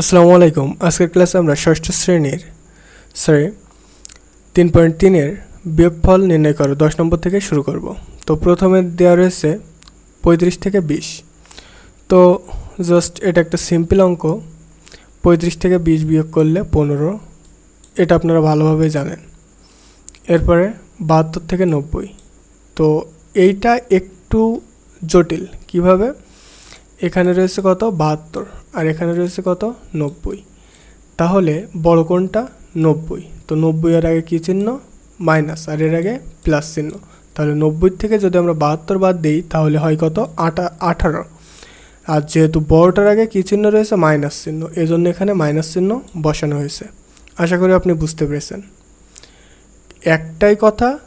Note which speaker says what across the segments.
Speaker 1: আসসালামু আলাইকুম। আজকের ক্লাসে আমরা ষষ্ঠ শ্রেণির সরি তিন পয়েন্ট তিনের বিয়োগফল নির্ণয় করো দশ নম্বর থেকে শুরু করব। তো প্রথমে দেওয়া রয়েছে পঁয়ত্রিশ থেকে বিশ। তো জাস্ট এটা একটা সিম্পল অঙ্ক। পঁয়ত্রিশ থেকে বিশ বিয়োগ করলে পনেরো। এটা আপনারা ভালোভাবে জানেন। এরপরে বাহাত্তর থেকে নব্বই। তো এইটা একটু জটিল। কীভাবে? এখানে রয়েছে কত? বাহাত্তর। আর এখানে রয়েছে কত? নব্বই। তাহলে বড় কোনটা নব্বই। তো নব্বই এর আগে কী চিহ্ন? মাইনাস। আর এর আগে প্লাস চিহ্ন। তাহলে নব্বই থেকে যদি আমরা বাহাত্তর বাদ দিই, তাহলে হয় কত? আটা, আঠারো। আর যেহেতু বড়টার আগে কী চিহ্ন রয়েছে? মাইনাস চিহ্ন। এই জন্য এখানে মাইনাস চিহ্ন বসানো হয়েছে। আশা করি আপনি বুঝতে পেরেছেন। একটাই কথা,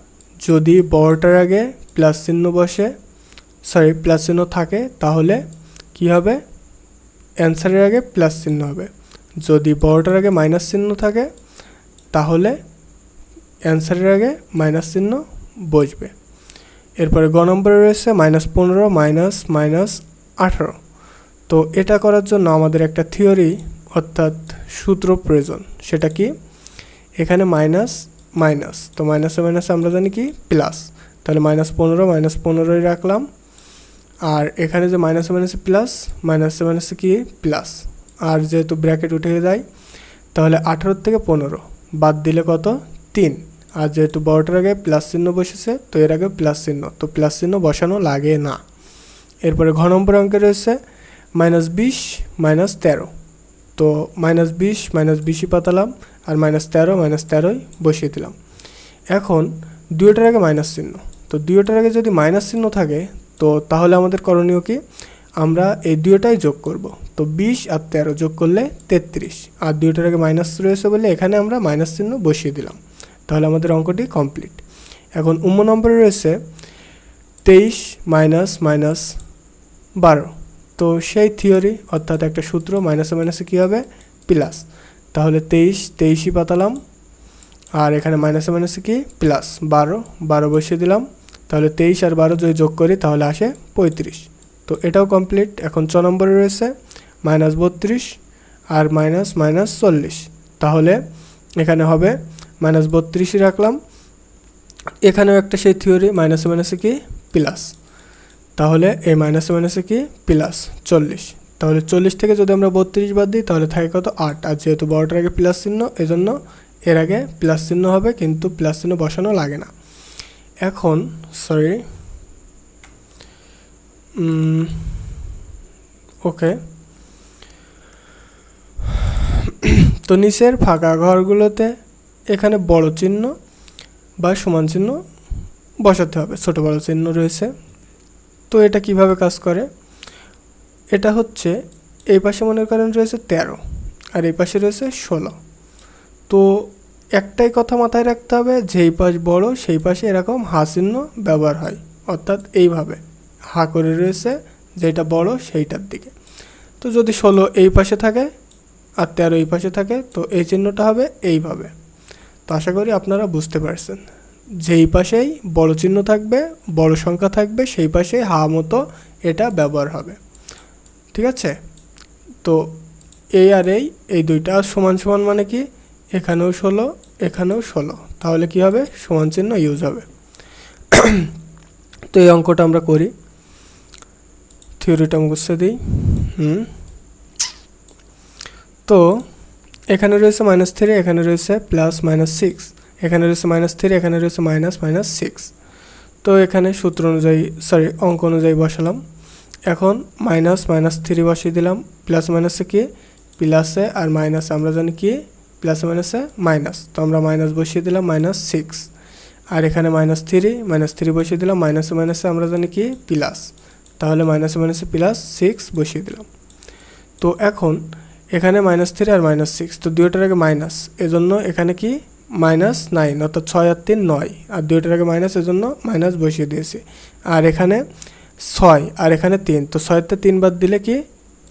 Speaker 1: যদি বড়টার আগে প্লাস চিহ্ন বসে, সরি, প্লাস চিহ্ন থাকে, তাহলে কি হবে? অ্যান্সারের আগে প্লাস চিহ্ন হবে। যদি বড়টার আগে মাইনাস চিহ্ন থাকে, তাহলে অ্যান্সারের আগে মাইনাস চিহ্ন বসবে। এরপরে গ নম্বরে রয়েছে মাইনাস পনেরো, মাইনাস মাইনাস আঠারো। তো এটা করার জন্য আমাদের একটা থিওরি, অর্থাৎ সূত্র প্রয়োজন। সেটা কি? এখানে মাইনাস মাইনাস। তো মাইনাসে মাইনাসে আমরা জানি কি? প্লাস। তাহলে মাইনাস পনেরো, মাইনাস পনেরোই রাখলাম। আর এখানে যে মাইনাসে মাইনাসে প্লাস মাইনাসে মাইনাসে কি? প্লাস আর যেহেতু ব্র্যাকেট উঠে যায়, তাহলে আঠারো থেকে পনেরো, বাদ দিলে কত? তিন। আর যেহেতু বড়টার আগে প্লাস চিহ্ন বসেছে, তো এর আগে প্লাস চিহ্ন। তো প্লাস চিহ্ন বসানো লাগে না। এরপরে ঘ নম্বর অঙ্কে রয়েছে মাইনাস বিশ মাইনাস তেরো। তো মাইনাস বিশ মাইনাস বিশই পাতালাম, আর মাইনাস তেরো মাইনাস তেরোই বসিয়ে দিলাম। এখন দুইটার আগে মাইনাস চিহ্ন। তো দুইটার আগে যদি মাইনাস চিহ্ন থাকে তো তাহলে আমাদের করণীয় কি? আমরা এই দুইটাই যোগ করব। তো বিশ আর তেরো যোগ করলে তেত্রিশ। আর দুইটার আগে মাইনাস রয়েছে বলে এখানে আমরা মাইনাস চিহ্ন বসিয়ে দিলাম। তাহলে আমাদের অঙ্কটি কমপ্লিট এখন উম্ম নম্বরে রয়েছে তেইশ মাইনাস মাইনাস বারো। তো সেই থিওরি অর্থাৎ একটা সূত্র মাইনাসে মাইনাসে কী হবে? প্লাস তাহলে তেইশ, তেইশই পাতালাম। আর এখানে মাইনাসে মাইনাসে কি? প্লাস বারো। বারো বসিয়ে দিলাম। তাহলে তেইশ আর বারো যদি যোগ করি, তাহলে আসে পঁয়ত্রিশ। তো এটাও কমপ্লিট এখন ছ নম্বরে রয়েছে মাইনাস বত্রিশ আর মাইনাস মাইনাস চল্লিশ। তাহলে এখানে হবে মাইনাস বত্রিশই রাখলাম। এখানেও একটা সেই থিওরি মাইনাসে মাইনাসে কি? প্লাস তাহলে এই মাইনাসে মাইনাসে কি? প্লাস চল্লিশ। তাহলে চল্লিশ থেকে যদি আমরা বত্রিশ বাদ দিই, তাহলে থাকে কত? আট। আর যেহেতু বড়টার আগে প্লাস চিহ্ন, এজন্য এর আগে প্লাস চিহ্ন হবে, কিন্তু প্লাস চিহ্ন বসানো লাগে না। এখন সরি ওকে তো নিচের ফাঁকা ঘরগুলোতে এখানে বড় চিহ্ন বা সমান চিহ্ন বসাতে হবে, ছোট বড় চিহ্ন রয়েছে। তো এটা কীভাবে কাজ করে? এটা হচ্ছে, এই পাশে মনে করেন রয়েছে তেরো, আর এই পাশে রয়েছে ষোলো। তো একটাই কথা মাথায় রাখতে হবে, যেই পাশ বড়, সেই পাশে এরকম হা চিহ্ন ব্যবহার হয়। অর্থাৎ এইভাবে। হা করে রয়েছে যেটা বড়, সেইটার দিকে। তো যদি ষোলো এই পাশে থাকে আর তেরো এই পাশে থাকে, তো এই চিহ্নটা হবে এইভাবে। তো আশা করি আপনারা বুঝতে পারছেন। যেই পাশেই বড় চিহ্ন থাকবে, বড় সংখ্যা থাকবে, সেই পাশে হা মতো এটা ব্যবহার হবে। ঠিক আছে? তো এই আর এই এই দুইটা সমান সমান মানে কি? এখানেও ষোলো এখানেও ষোলো। তাহলে কি হবে? সমান চিহ্ন ইউজ হবে। তো এই অঙ্কটা আমরা করি। থিওরিটা মুখস্থ দিই। হুম। তো এখানে রয়েছে মাইনাস থ্রি এখানে রয়েছে প্লাস মাইনাস সিক্স এখানে রয়েছে মাইনাস থ্রি এখানে রয়েছে মাইনাস মাইনাস সিক্স তো এখানে সূত্র অনুযায়ী সরি অঙ্ক অনুযায়ী বসালাম। এখন মাইনাস মাইনাস থ্রি বসিয়ে দিলাম। প্লাস মাইনাসে কি? প্লাসে আর মাইনাসে আমরা জানি কি? প্লাসে মাইনাসে মাইনাস তো আমরা মাইনাস বসিয়ে দিলাম মাইনাস সিক্স আর এখানে মাইনাস থ্রি মাইনাস থ্রি বসিয়ে দিলাম মাইনাসে মাইনাসে আমরা জানি কি? প্লাস তাহলে মাইনাসে মাইনাসে প্লাস সিক্স বসিয়ে দিলাম। তো এখন এখানে মাইনাস থ্রি আর মাইনাস সিক্স তো দুইটার আগে মাইনাস এজন্য এখানে কি? মাইনাস নাইন অর্থাৎ ছয় আর তিন নয়। আর দুইটার আগে মাইনাস এজন্য মাইনাস বসিয়ে দিয়েছি। আর এখানে ছয়, আর এখানে তিন। তো ছয়তে তিন বাদ দিলে কি?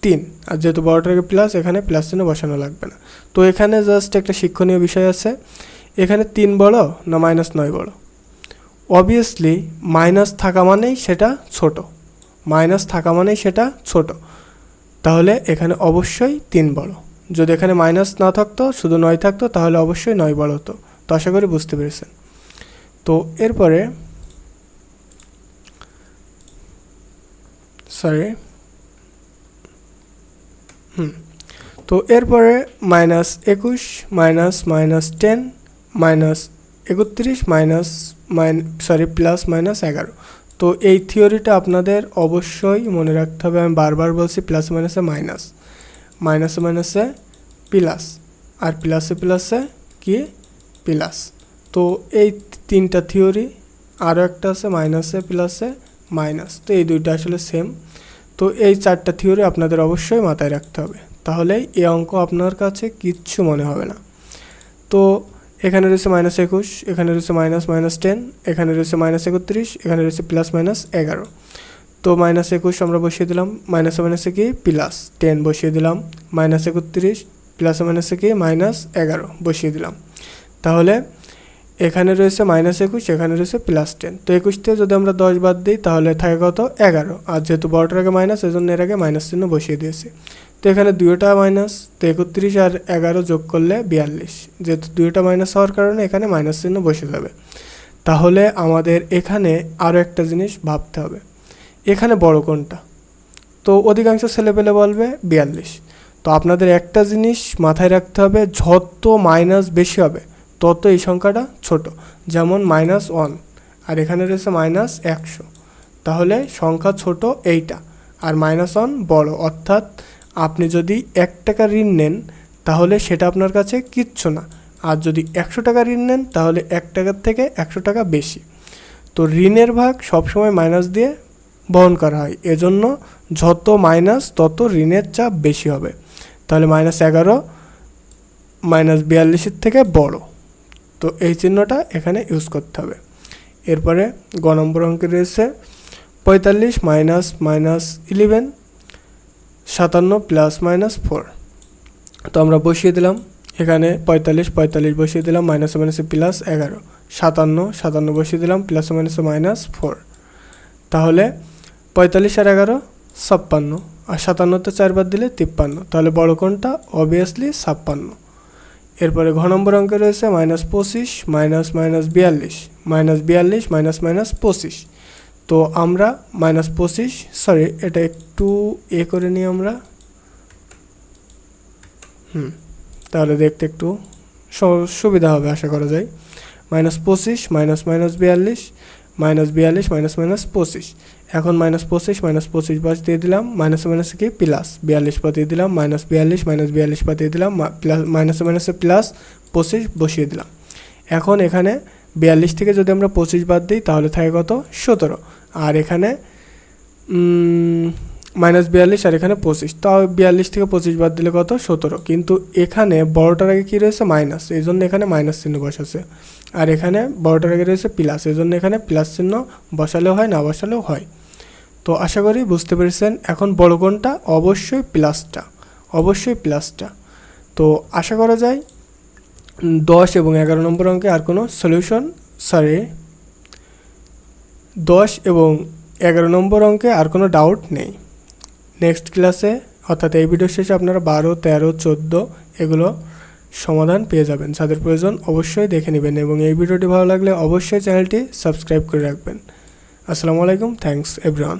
Speaker 1: তিন। আর যেহেতু বড়টার আগে প্লাস এখানে প্লাস চিহ্ন বসানো লাগবে না। তো এখানে জাস্ট একটা শিক্ষণীয় বিষয় আছে। এখানে তিন বড় না মাইনাস নয় বড়? অবভিয়াসলি মাইনাস থাকা মানেই সেটা ছোট। মাইনাস থাকা মানেই সেটা ছোট। তাহলে এখানে অবশ্যই তিন বড়। যদি এখানে মাইনাস না থাকতো, শুধু নয় থাকতো, তাহলে অবশ্যই নয় বড় হতো। তো আশা করি বুঝতে পেরেছেন। তো এরপরে সরি হুম। তো এরপরে মাইনাস একুশ, মাইনাস মাইনাস টেন, মাইনাস একত্রিশ, minus min, sorry, plus minus এগারো। তো এই থিওরিটা আপনাদের অবশ্যই মনে রাখতে হবে। আমি বারবার বলছি প্লাস মাইনাসে মাইনাস। মাইনাসে মাইনাসে প্লাস। আর প্লাসে প্লাসে কি? প্লাস। তো এই তিনটা থিওরি, আরও একটা আছে মাইনাসে, প্লাসে মাইনাস। তো এই দুইটা আসলে সেম। তো এই চারটা থিওরি আপনাদের অবশ্যই মাথায় রাখতে হবে। তাহলে এই অঙ্ক আপনার কাছে কিচ্ছু মনে হবে না। তো এখানে রয়েছে মাইনাস একুশ, এখানে রয়েছে মাইনাস মাইনাস টেন এখানে রয়েছে মাইনাস একত্রিশ, এখানে রয়েছে প্লাস মাইনাস এগারো। তো মাইনাস একুশ আমরা বসিয়ে দিলাম মাইনাসে মাইনাসে কি? প্লাস টেন বসিয়ে দিলাম মাইনাস একত্রিশ প্লাসে মাইনাসে কি? মাইনাস এগারো বসিয়ে দিলাম। তাহলে এখানে রয়েছে মাইনাস একুশ, এখানে রয়েছে প্লাস টেন তো একুশ থেকে যদি আমরা দশ বাদ দিই, তাহলে থাকে কত? এগারো। আর যেহেতু বড়টার আগে মাইনাস এজন্য এর আগে মাইনাস চিহ্ন বসিয়ে দিয়েছি। তো এখানে দুইটা মাইনাস তো একত্রিশ আর এগারো যোগ করলে বিয়াল্লিশ। যেহেতু দুইটা মাইনাস হওয়ার কারণে এখানে মাইনাস চিহ্ন বসে যাবে। তাহলে আমাদের এখানে আরও একটা জিনিস ভাবতে হবে। এখানে বড় কোনটা? তো অধিকাংশ ছেলেপেলে বলবে বিয়াল্লিশ। তো আপনাদের একটা জিনিস মাথায় রাখতে হবে, যত মাইনাস বেশি হবে তত এই সংখ্যাটা ছোট, যেমন মাইনাস ওয়ান আর এখানে রয়েছে মাইনাস একশো। তাহলে সংখ্যা ছোট এইটা, আর মাইনাস ওয়ান বড়। অর্থাৎ আপনি যদি এক টাকা ঋণ নেন, তাহলে সেটা আপনার কাছে কিচ্ছু না। আর যদি একশো টাকা ঋণ নেন, তাহলে এক টাকার থেকে একশো টাকা বেশি। তো ঋণের ভাগ সবসময় মাইনাস দিয়ে বহন করা হয়। এজন্য যত মাইনাস তত ঋণের চাপ বেশি হবে। তাহলে মাইনাস এগারো মাইনাস বিয়াল্লিশের থেকে বড়। তো এই চিহ্নটা এখানে ইউজ করতে হবে। এরপরে গ নম্বর অঙ্কে রয়েছে পঁয়তাল্লিশ মাইনাস মাইনাস ইলেভেন সাতান্ন প্লাস মাইনাস ফোর তো আমরা বসিয়ে দিলাম, এখানে পঁয়তাল্লিশ পঁয়তাল্লিশ বসিয়ে দিলাম মাইনাসে মাইনাসে প্লাস এগারো। সাতান্ন সাতান্ন বসিয়ে দিলাম প্লাসে মাইনাসে মাইনাস ফোর তাহলে পঁয়তাল্লিশ আর এগারো, ছাপ্পান্ন। আর সাতান্নতে চারবার দিলে তিপ্পান্ন। তাহলে বড় কোনটা? অবভিয়াসলি ছাপ্পান্ন। এরপরে ঘ নম্বর অঙ্কে রয়েছে মাইনাস পঁচিশ, মাইনাস মাইনাস বিয়াল্লিশ মাইনাস বিয়াল্লিশ, মাইনাস মাইনাস পঁচিশ। তো আমরা মাইনাস পঁচিশ, সরি, এটা একটু এ করে নিই আমরা। হুম, তাহলে দেখতে একটু সুবিধা হবে, আশা করা যায়। মাইনাস পঁচিশ, মাইনাস মাইনাস বিয়াল্লিশ মাইনাস বিয়াল্লিশ, মাইনাস মাইনাস পঁচিশ। এখন মাইনাস পঁচিশ মাইনাস পঁচিশ দিয়ে দিলাম, মাইনাস মাইনাসে কি? প্লাস। বিয়াল্লিশ পাতিয়ে দিলাম, মাইনাস বিয়াল্লিশ মাইনাস বিয়াল্লিশ পাতিয়ে দিলাম প্লাস মাইনাসে মাইনাসে প্লাস পঁচিশ বসিয়ে দিলাম। এখন এখানে বিয়াল্লিশ থেকে যদি আমরা পঁচিশ বাদ দিই, তাহলে থাকে কত? সতেরো। আর এখানে মাইনাস বিয়াল্লিশ আর এখানে পঁচিশ। তাও বিয়াল্লিশ থেকে পঁচিশ বাদ দিলে কত? সতেরো। কিন্তু এখানে বড়টার আগে কী রয়েছে? মাইনাস। এই জন্য এখানে মাইনাস চিহ্ন বসাছে। আর এখানে বড়টার আগে রয়েছে প্লাস। এই জন্য এখানে প্লাস চিহ্ন বসালেও হয়, না বসালেও হয়। তো আশা করি বুঝতে পেরেছেন। এখন বড় কোনটা অবশ্যই প্লাসটা। অবশ্যই প্লাসটা। তো আশা করা যায় দশ এবং এগারো নম্বর অঙ্কে আর কোনো সলিউশন সরি দশ এবং এগারো নম্বর অঙ্কে আর কোনো ডাউট নেই। নেক্সট ক্লাসে, অর্থাৎ এই ভিডিও শেষে আপনারা বারো, তেরো, চোদ্দ এগুলো সমাধান পেয়ে যাবেন। যাদের প্রয়োজন অবশ্যই দেখে নেবেন এবং এই ভিডিওটি ভালো লাগলে অবশ্যই চ্যানেলটি সাবস্ক্রাইব করে রাখবেন। আসসালামু আলাইকুম থ্যাংকস এভরিওয়ান।